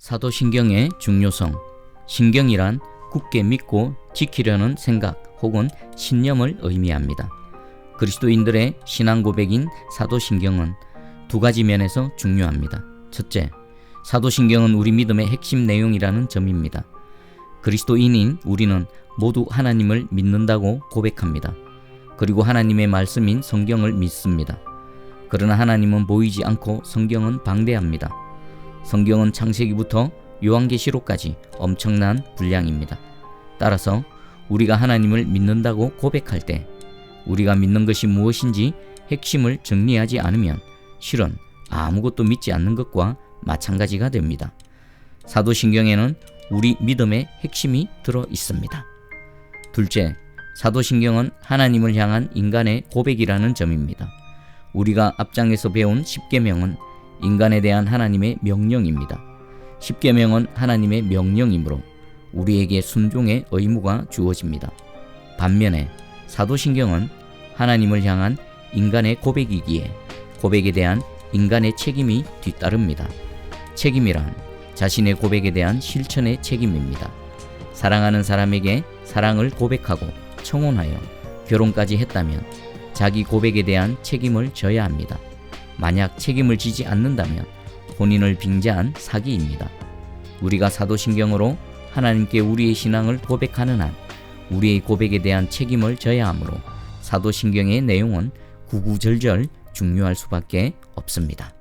사도신경의 중요성. 신경이란 굳게 믿고 지키려는 생각 혹은 신념을 의미합니다. 그리스도인들의 신앙 고백인 사도신경은 두 가지 면에서 중요합니다. 첫째, 사도신경은 우리 믿음의 핵심 내용이라는 점입니다. 그리스도인인 우리는 모두 하나님을 믿는다고 고백합니다. 그리고 하나님의 말씀인 성경을 믿습니다. 그러나 하나님은 보이지 않고 성경은 방대합니다. 성경은 창세기부터 요한계시록까지 엄청난 분량입니다. 따라서 우리가 하나님을 믿는다고 고백할 때 우리가 믿는 것이 무엇인지 핵심을 정리하지 않으면 실은 아무것도 믿지 않는 것과 마찬가지가 됩니다. 사도신경에는 우리 믿음의 핵심이 들어 있습니다. 둘째, 사도신경은 하나님을 향한 인간의 고백이라는 점입니다. 우리가 앞장에서 배운 십계명은 인간에 대한 하나님의 명령입니다. 십계명은 하나님의 명령이므로 우리에게 순종의 의무가 주어집니다. 반면에 사도신경은 하나님을 향한 인간의 고백이기에 고백에 대한 인간의 책임이 뒤따릅니다. 책임이란 자신의 고백에 대한 실천의 책임입니다. 사랑하는 사람에게 사랑을 고백하고 청혼하여 결혼까지 했다면 자기 고백에 대한 책임을 져야 합니다. 만약 책임을 지지 않는다면 본인을 빙자한 사기입니다. 우리가 사도신경으로 하나님께 우리의 신앙을 고백하는 한 우리의 고백에 대한 책임을 져야 하므로 사도신경의 내용은 구구절절 중요할 수밖에 없습니다.